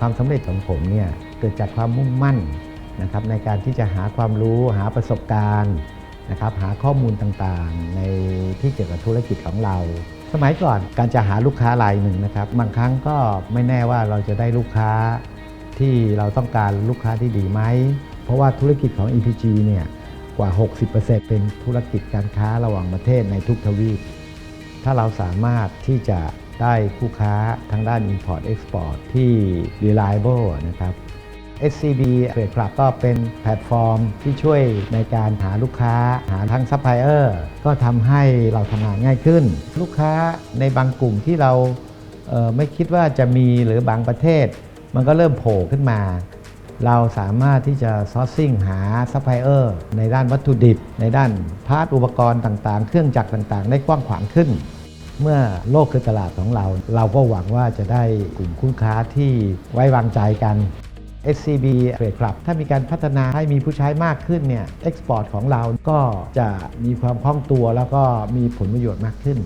ความสำเร็จของผมเนี่ยเกิดจากความมุ่งมั่นนะครับในการที่จะหาความรู้หาประสบการณ์นะครับหาข้อมูลต่างๆ ในที่เกี่ยวกับธุรกิจของเรา สมัยก่อนการจะหาลูกค้ารายหนึ่งนะครับบางครั้งก็ไม่แน่ว่าเราจะได้ลูกค้าที่เราต้องการลูกค้าที่ดีไหม เพราะว่าธุรกิจของ EPG เนี่ยกว่า 60%เป็นธุรกิจการค้าระหว่างประเทศในทุกทวีป ถ้าเราสามารถที่จะ ได้คู่ค้าทางด้าน Import Export ที่ reliable นะครับ SCB Trade Club ก็เป็นแพลตฟอร์มที่ช่วยในการหาลูกค้าหาทั้งซัพพลายเออร์ก็ทำให้เราทำงานง่ายขึ้น ลูกค้าในบางกลุ่มที่เราเไม่คิดว่าจะมีหรือบางประเทศ มันก็เริ่มโผล่ขึ้นมา เราสามารถที่จะซอร์ซิ่งหาซัพพลายเออร์ในด้านวัตถุดิบ ในด้านพาร์ทอุปกรณ์ต่างๆ เครื่องจักรต่างๆ ได้กว้างขวางขึ้น เมื่อโลกคือตลาดของเรา เราก็หวังว่าจะได้กลุ่มคู่ค้าที่ไว้วางใจกัน SCB Trade Club ถ้ามีการพัฒนาให้มีผู้ใช้มากขึ้นเนี่ยเอ็กซ์พอร์ตของเราก็จะมีความคล่องตัวแล้วก็มีผลประโยชน์มากขึ้น